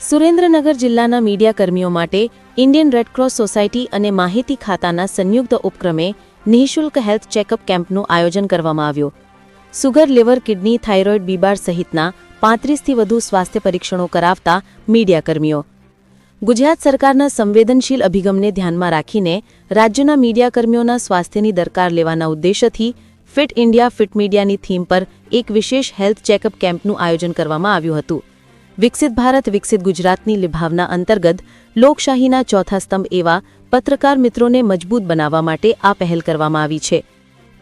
સુરેન્દ્રનગર જિલ્લાના મીડિયાકર્મીઓ માટે Indian Red Cross society અને માહિતી ખાતાના સંયુક્ત ઉપક્રમે નિઃશુલ્ક હેલ્થ ચેકઅપ કેમ્પનું આયોજન કરવામાં આવ્યું. સુગર, લીવર, કિડની, થાઇરોઇડ બીબાર સહિતના પાંત્રીસથી વધુ સ્વાસ્થ્ય પરીક્ષણો કરાવતા મીડિયાકર્મીઓ ગુજરાત સરકારના સંવેદનશીલ અભિગમને ધ્યાનમાં રાખીને રાજ્યના મીડિયાકર્મીઓના સ્વાસ્થ્યની દરકાર લેવાના ઉદ્દેશ્યથી ફિટ ઇન્ડિયા ફિટ મીડિયાની થીમ પર એક વિશેષ હેલ્થ ચેકઅપ કેમ્પનું આયોજન કરવામાં આવ્યું હતું. વિકસિત ભારત, વિકસિત ગુજરાતની લિભાવના અંતર્ગત લોકશાહીના ચોથા સ્તંભ એવા પત્રકાર મિત્રોને મજબૂત બનાવવા માટે આ પહેલ કરવામાં આવી છે.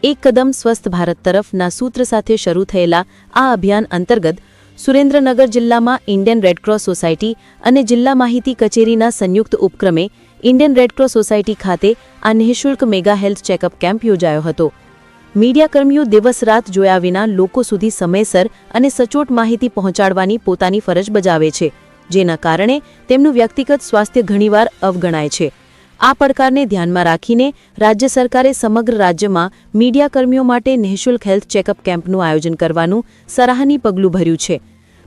એક કદમ સ્વસ્થ ભારત તરફના સૂત્ર સાથે શરૂ થયેલા આ અભિયાન અંતર્ગત સુરેન્દ્રનગર જિલ્લામાં ઇન્ડિયન રેડક્રોસ સોસાયટી અને જિલ્લા માહિતી કચેરીના સંયુક્ત ઉપક્રમે ઇન્ડિયન રેડક્રોસ સોસાયટી ખાતે આ નિઃશુલ્ક મેગા હેલ્થ ચેકઅપ કેમ્પ યોજાયો હતો. મીડિયાકર્મીઓ દિવસ રાત જોયા વિના લોકો સુધી સમયસર અને સચોટ માહિતી પહોંચાડવાની પોતાની ફરજ બજાવે છે, જેના કારણે તેમનું વ્યક્તિગત સ્વાસ્થ્ય ઘણીવાર અવગણાય છે. આ પડકારને ધ્યાનમાં રાખીને રાજ્ય સરકારે સમગ્ર રાજ્યમાં મીડિયાકર્મીઓ માટે નિઃશુલ્ક હેલ્થ ચેકઅપ કેમ્પનું આયોજન કરવાનું સરાહનીય પગલું ભર્યું છે.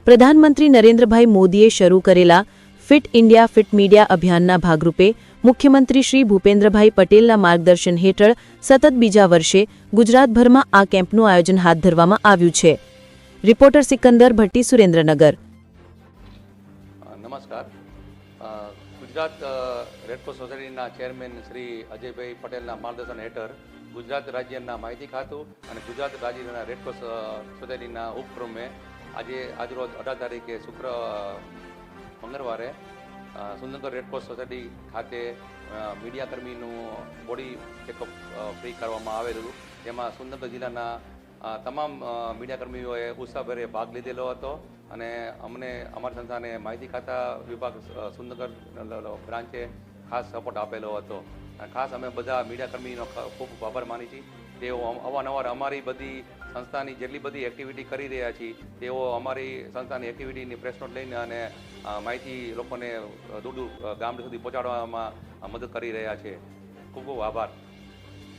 પ્રધાનમંત્રી નરેન્દ્રભાઈ મોદીએ શરૂ કરેલા ફિટ ઇન્ડિયા, ફિટ મીડિયા અભિયાનના ભાગરૂપે મુખ્યમંત્રી શ્રી ભૂપેન્દ્રભાઈ પટેલના માર્ગદર્શન હેઠળ સતત બીજા વર્ષે ગુજરાતભરમાં આ કેમ્પનું આયોજન હાથ ધરવામાં આવ્યું છે. રિપોર્ટર સિકંદર ભટ્ટી, સુરેન્દ્રનગર. નમસ્કાર. ગુજરાત રેડક્રોસ સોસાયટીના ચેરમેન શ્રી અજયભાઈ પટેલના માર્ગદર્શન હેઠળ ગુજરાત રાજ્યના માહિતી ખાતું અને ગુજરાત રાજ્યના રેડક્રોસ સોસાયટીના ઉપક્રમે આજે, આજરોજ અઢાર તારીખે શુક્ર મંગળવારે સુંદરનગર રેડક્રોસ સોસાયટી ખાતે મીડિયાકર્મીનું બોડી ચેકઅપ ફ્રી કરવામાં આવેલું. જેમાં સુંદરનગર જિલ્લાના તમામ મીડિયાકર્મીઓએ ઉત્સાહભેરે ભાગ લીધેલો હતો અને અમને, અમારી સંસ્થાને માહિતી ખાતા વિભાગ સુંદરનગર બ્રાન્ચે ખાસ સપોર્ટ આપેલો હતો. ખાસ અમે બધા મીડિયાકર્મીનો ખૂબ આભાર માની છીએ. તેઓ અવારનવાર અમારી બધી સંસ્થાની જેટલી બધી એક્ટિવિટી કરી રહ્યા છીએ, તેઓ અમારી સંસ્થાની એક્ટિવિટીની પ્રેસ નોટ લઈને અને માહિતી લોકોને દૂર દૂર ગામડે સુધી પહોંચાડવામાં મદદ કરી રહ્યા છે. ખૂબ ખૂબ આભાર.